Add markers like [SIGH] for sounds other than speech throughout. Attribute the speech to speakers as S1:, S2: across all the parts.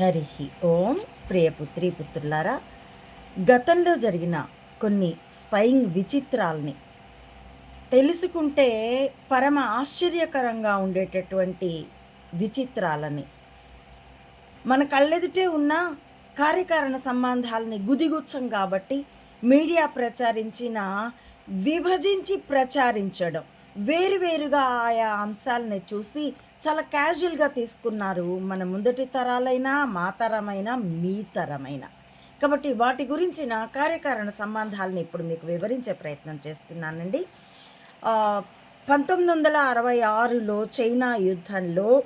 S1: హరి ఓం. ప్రియపుత్రి పుత్రులారా గతంలో జరిగిన కొన్ని స్పైయింగ్ విచిత్రాల్ని తెలుసుకుంటే పరమ ఆశ్చర్యకరంగా ఉండేటటువంటి విచిత్రాలని. మన కళ్ళెదుటే ఉన్న కార్యకారణ సంబంధాలని గుదిగుచ్చం కాబట్టి మీడియా ప్రచారించిన విభజించి ప్రచారించడం వేరువేరుగా ఆయా అంశాలని చూసి చాలా క్యాజువల్గా తీసుకున్నారు. మన ముందటి తరాలైనా మా తరమైన మీ తరమైన. కాబట్టి వాటి గురించిన కార్యకారణ సంబంధాలను ఇప్పుడు మీకు వివరించే ప్రయత్నం చేస్తున్నానండి. పంతొమ్మిది వందల అరవై ఆరులో చైనా యుద్ధంలో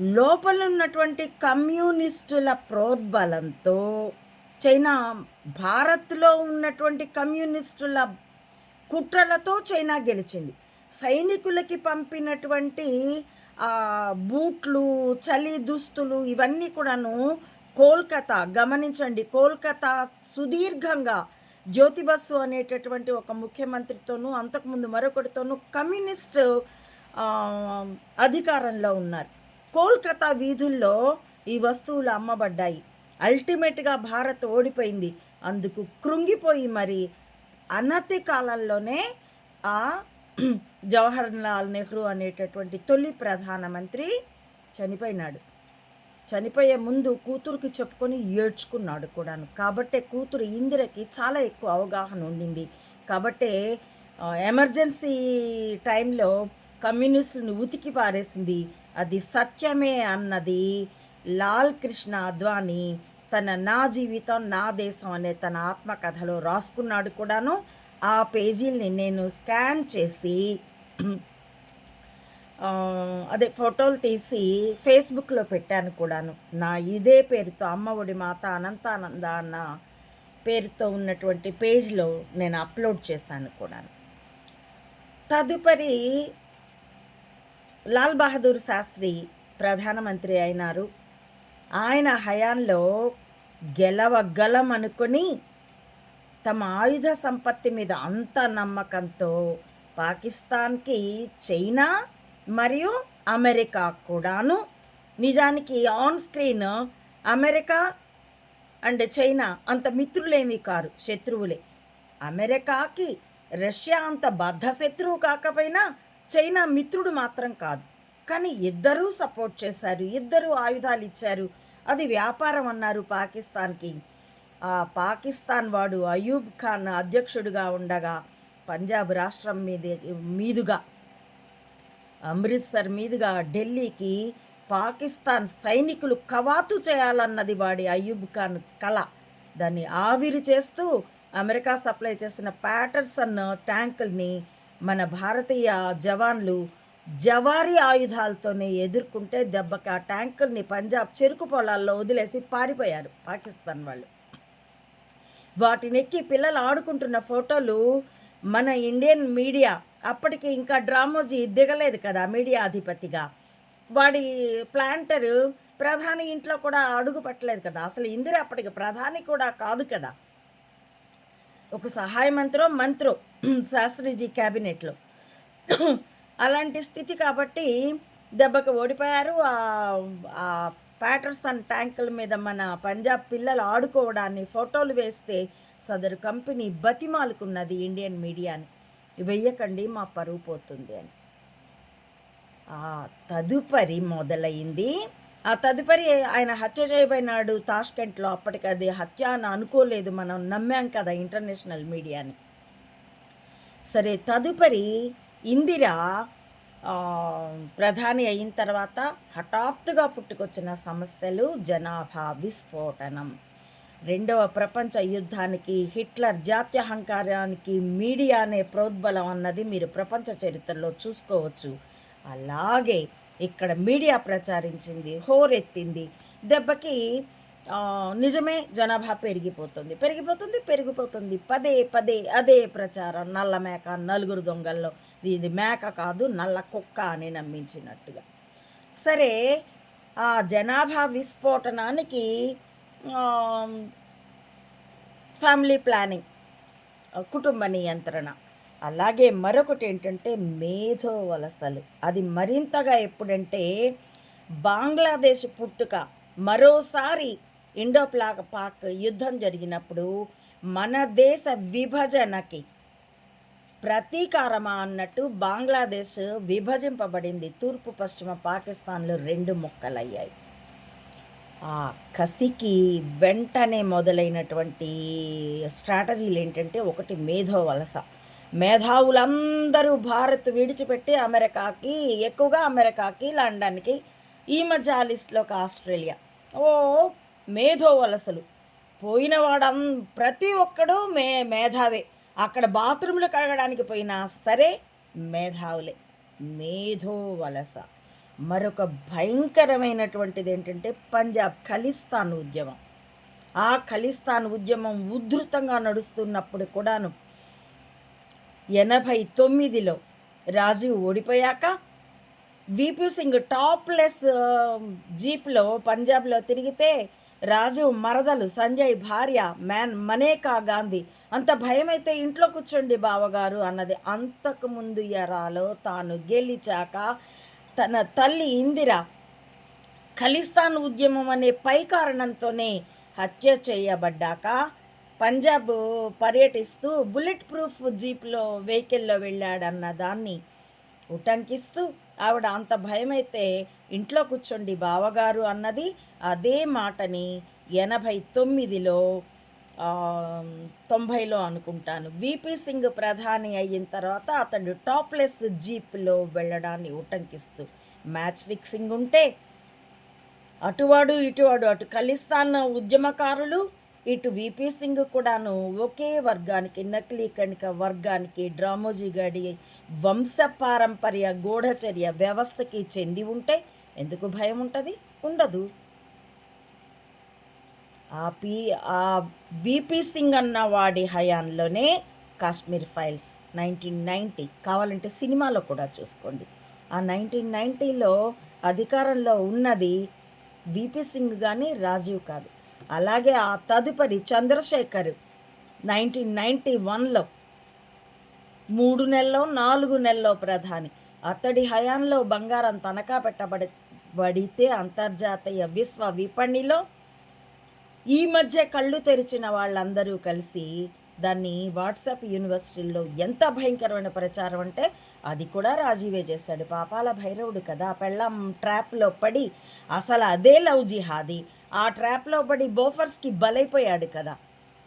S1: లోపల ఉన్నటువంటి కమ్యూనిస్టుల ప్రోద్బలంతో చైనా భారత్లో ఉన్నటువంటి కమ్యూనిస్టుల కుట్రలతో చైనా గెలిచింది. సైనికులకి పంపినటువంటి బూట్లు చలి దుస్తులు ఇవన్నీ కూడాను కోల్కతా గమనించండి కోల్కతా సుదీర్ఘంగా జ్యోతిబస్సు అనేటటువంటి ఒక ముఖ్యమంత్రితోనూ అంతకుముందు మరొకటితోనూ కమ్యూనిస్ట్ అధికారంలో ఉన్నారు. కోల్కతా వీధుల్లో ఈ వస్తువులు అమ్మబడ్డాయి. అల్టిమేట్గా భారత్ ఓడిపోయింది. అందుకు కృంగిపోయి మరి అనతి కాలంలోనే ఆ జవహర్లాల్ నెహ్రూ అనేటటువంటి తొలి ప్రధానమంత్రి చనిపోయినాడు. చనిపోయే ముందు కూతురుకి చెప్పుకొని ఏడ్చుకున్నాడు కూడాను. కాబట్టే కూతురు ఇందిరకి చాలా ఎక్కువ అవగాహన ఉండింది. కాబట్టే ఎమర్జెన్సీ టైంలో కమ్యూనిస్టులను ఉతికి పారేసింది. అది సత్యమే అన్నది లాల్ కృష్ణ అద్వానీ తన నా జీవితం నా దేశం అనే తన ఆత్మకథలో రాసుకున్నాడు కూడాను. ఆ పేజీల్ని నేను స్కాన్ చేసి అదే ఫోటోలు తీసి ఫేస్బుక్లో పెట్టాను కూడాను. నా ఇదే పేరుతో అమ్మ ఒడి మాత అనంతానంద అన్న పేరుతో ఉన్నటువంటి పేజ్లో నేను అప్లోడ్ చేశాను కూడాను. తదుపరి లాల్ బహదూర్ శాస్త్రి ప్రధానమంత్రి అయినారు. ఆయన హయాంలో గెలవగలం అనుకొని తమ ఆయుధ సంపత్తి మీద అంత నమ్మకంతో పాకిస్తాన్కి చైనా మరియు అమెరికా కూడాను. నిజానికి on screen America and China అంత మిత్రులేమీ కారు శత్రువులే. అమెరికాకి రష్యా అంత బద్ధ శత్రువు కాకపోయినా చైనా మిత్రుడు మాత్రం కాదు. కానీ ఇద్దరూ సపోర్ట్ చేశారు ఇద్దరూ ఆయుధాలు ఇచ్చారు అది వ్యాపారం అన్నారు పాకిస్తాన్కి. పాకిస్తాన్ వాడు అయూబ్ ఖాన్ అధ్యక్షుడిగా ఉండగా పంజాబ్ రాష్ట్రం మీద మీదుగా అమృత్సర్ మీదుగా ఢిల్లీకి పాకిస్తాన్ సైనికులు కవాతు చేయాలన్నది వాడి అయ్యూబ్ ఖాన్ కళ దాన్ని ఆవిరి చేస్తూ అమెరికా సప్లై చేసిన ప్యాటర్సన్ ట్యాంకుల్ని మన భారతీయ జవాన్లు జవారీ ఆయుధాలతోనే ఎదుర్కొంటే దెబ్బకి ఆ ట్యాంకుల్ని పంజాబ్ చెరుకు పొలాల్లో వదిలేసి పారిపోయారు పాకిస్తాన్ వాళ్ళు. వాటినెక్కి పిల్లలు ఆడుకుంటున్న ఫోటోలు మన ఇండియన్ మీడియా అప్పటికి ఇంకా డ్రామోజీ దిగలేదు కదా మీడియా అధిపతిగా. వాడి ప్లాంటరు ప్రధాని ఇంట్లో కూడా అడుగు పట్టలేదు కదా. అసలు ఇందిర అప్పటికి ప్రధాని కూడా కాదు కదా. ఒక సహాయ మంత్రో మంత్రో [CLEARS THROAT] శాస్త్రిజీ క్యాబినెట్లో. [CLEARS THROAT] అలాంటి స్థితి కాబట్టి దెబ్బకి ఓడిపోయారు. ఆ ప్యాటర్సన్ ట్యాంకుల మీద మన పంజాబ్ పిల్లలు ఆడుకోవడాన్ని ఫోటోలు వేస్తే సదరు కంపెనీ బతిమాలుకున్నది ఇండియన్ మీడియాని. వెయ్యకండి మా పరువు పోతుంది అని. ఆ తదుపరి మొదలైంది. ఆ తదుపరి ఆయన హత్య చేయబడినాడు తాష్కెంట్లో. అప్పటికి అది హత్య అని అనుకోలేదు మనం నమ్మాం కదా ఇంటర్నేషనల్ మీడియాని. సరే తదుపరి ఇందిరా ప్రధాని అయిన తర్వాత హఠాత్తుగా పుట్టుకొచ్చిన సమస్యలు జనాభా విస్ఫోటనం. రెండవ ప్రపంచ యుద్ధానికి హిట్లర్ జాత్యహంకారానికి మీడియానే ప్రోద్బలం అన్నది మీరు ప్రపంచ చరిత్రలో చూసుకోవచ్చు. అలాగే ఇక్కడ మీడియా ప్రచారించింది హోరెత్తింది. దెబ్బకి నిజమే జనాభా పెరిగిపోతుంది. పెరిగిపోతుంది పెరిగిపోతుంది. పదే పదే అదే ప్రచారం నల్ల మేక నలుగురు దొంగల్లో. ఇది మేక కాదు నల్ల కుక్క అని నమ్మించినట్టుగా. సరే ఆ జనాభా విస్ఫోటనానికి ఫ్యామిలీ ప్లానింగ్ కుటుంబ నియంత్రణ. అలాగే మరొకటి ఏంటంటే మేధో వలసలు. అది మరింతగా ఎప్పుడంటే బంగ్లాదేశ్ పుట్టుక మరోసారి ఇండో ప్లాక్ పాక్ యుద్ధం జరిగినప్పుడు మన దేశ విభజనకి ప్రతీకారమా అన్నట్టు బంగ్లాదేశ్ విభజింపబడింది. తూర్పు పశ్చిమ పాకిస్తాన్లు రెండు ముక్కలయ్యాయి. ఆ కసికి వెంటనే మొదలైనటువంటి స్ట్రాటజీలు ఏంటంటే ఒకటి మేధో వలస. మేధావులందరూ భారత్ విడిచిపెట్టి అమెరికాకి ఎక్కువగా అమెరికాకి లండన్కి ఈ మధ్య ఒక ఆస్ట్రేలియా. ఓ మేధో వలసలు. పోయిన వాడం ప్రతి ఒక్కడు మే మేధావే. అక్కడ బాత్రూంలో కడగడానికి పోయినా సరే మేధావులే. మేధో వలస. మరొక భయంకరమైనటువంటిది ఏంటంటే పంజాబ్ ఖలిస్తాన్ ఉద్యమం. ఆ ఖలిస్తాన్ ఉద్యమం ఉధృతంగా నడుస్తున్నప్పుడు కూడాను ఎనభై తొమ్మిదిలో రాజీవ్ ఓడిపోయాక విపి సింగ్ టాప్లెస్ జీప్లో పంజాబ్లో తిరిగితే రాజీవ్ మరదలు సంజయ్ భార్య మ్యాన్ మనేకా గాంధీ అంత భయమైతే ఇంట్లో కూర్చోండి బావగారు అన్నది. అంతకుముందు ఎరాలో తాను గెలిచాక తన తల్లి ఇందిర ఖలిస్తాన్ ఉద్యమం అనే పై కారణంతోనే హత్య చేయబడ్డాక పంజాబ్ పర్యటిస్తూ బుల్లెట్ ప్రూఫ్ జీప్లో వెహికల్లో వెళ్ళాడన్న దాన్ని ఉటంకిస్తూ ఆవిడ అంత భయమైతే ఇంట్లో కూర్చోండి బావగారు అన్నది. అదే మాటని ఎనభై తొమ్మిదిలో తొంభైలో అనుకుంటాను. విపి సింగ్ ప్రధాని అయిన తర్వాత అతడు టాప్లెస్ జీప్లో వెళ్ళడాన్ని ఉటంకిస్తూ మ్యాచ్ ఫిక్సింగ్ ఉంటే అటువాడు ఇటువాడు అటు ఖలిస్తాన్ ఉద్యమకారులు ఇటు విపి సింగ్ కూడాను ఒకే వర్గానికి నకిలీ కణిక వర్గానికి డ్రామోజీ గడి వంశ పారంపర్య గూఢచర్య వ్యవస్థకి చెంది ఉంటే ఎందుకు భయం ఉంటుంది? ఉండదు. ఆ పి ఆ విపి సింగ్ అన్న వాడి హయాంలోనే కాశ్మీర్ ఫైల్స్ నైన్టీన్ నైంటీ కావాలంటే సినిమాలో కూడా చూసుకోండి. ఆ నైన్టీన్ నైంటీలో అధికారంలో ఉన్నది విపి సింగ్ కానీ రాజీవ్ కాదు. అలాగే ఆ తదుపరి చంద్రశేఖర్ నైన్టీన్ నైంటీ వన్లో మూడు నెలలో నాలుగు నెలల్లో ప్రధాని. అతడి హయాంలో బంగారం తనఖా పెట్టబడి పడితే అంతర్జాతీయ విశ్వ విపణిలో ఈ మధ్య కళ్ళు తెరిచిన వాళ్ళందరూ కలిసి దాన్ని వాట్సాప్ యూనివర్సిటీల్లో ఎంత భయంకరమైన ప్రచారం అంటే అది కూడా రాజీవే చేశాడు. పాపాల భైరవుడు కదా. పెళ్ళం ట్రాప్లో పడి అసలు అదే లవ్ జిహాది. ఆ ట్రాప్లో పడి బోఫర్స్కి బలైపోయాడు కదా.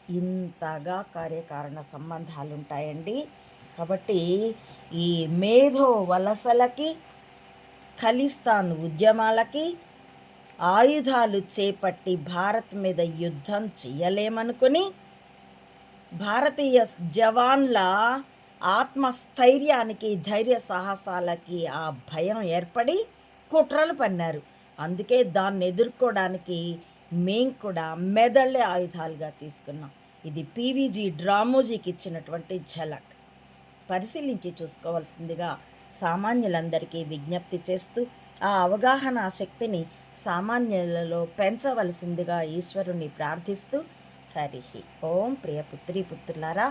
S1: ఇంతగా కార్యకారణ సంబంధాలు ఉంటాయండి కాబట్టి ఈ మేధో వలసలకి ఖలిస్తాన్ ఉద్యమాలకి ఆయుధాలు చేపట్టి భారత్ మీద యుద్ధం చేయలేమనుకుని భారతీయ జవాన్ల ఆత్మస్థైర్యానికి ధైర్య సాహసాలకి ఆ భయం ఏర్పడి కుట్రలు పన్నారు. అందుకే దాన్ని ఎదుర్కోవడానికి మేం కూడా మెదళ్ళే ఆయుధాలుగా తీసుకున్నాం. ఇది పీవీజీ డ్రామోజీకి ఇచ్చినటువంటి ఝలక్. పరిశీలించి చూసుకోవాల్సిందిగా సామాన్యులందరికీ విజ్ఞప్తి చేస్తూ ఆ అవగాహన శక్తిని సామాన్యులలో పెంచవలసిందిగా ఈశ్వరుణ్ణి ప్రార్థిస్తూ హరి ఓం ప్రియ పుత్రి పుత్రులారా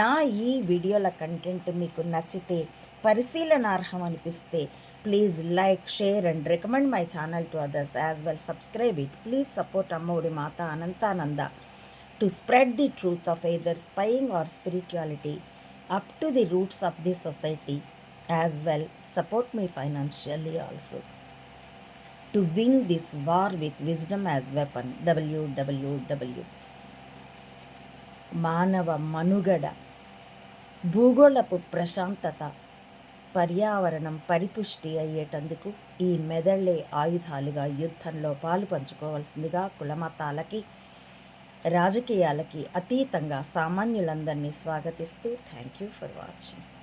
S1: నా ఈ వీడియోల కంటెంట్ మీకు నచ్చితే పరిశీలనార్హం అనిపిస్తే please like share and recommend my channel to others as well. Subscribe it. Please support Ammaodi Mata Ananthananda to spread the truth of either spying or spirituality up to the roots of the society as well. Support me financially also. To win this war with wisdom as weapon డబ్ల్యూడబ్ల్యూడబ్ల్యూ మానవ మనుగడ భూగోళపు ప్రశాంతత పర్యావరణం పరిపుష్టి అయ్యేటందుకు ఈ మెదళ్ళే ఆయుధాలుగా యుద్ధంలో పాలు పంచుకోవాల్సిందిగా కులమతాలకి రాజకీయాలకి అతీతంగా సామాన్యులందరినీ స్వాగతిస్తూ థ్యాంక్ యూ ఫర్ వాచింగ్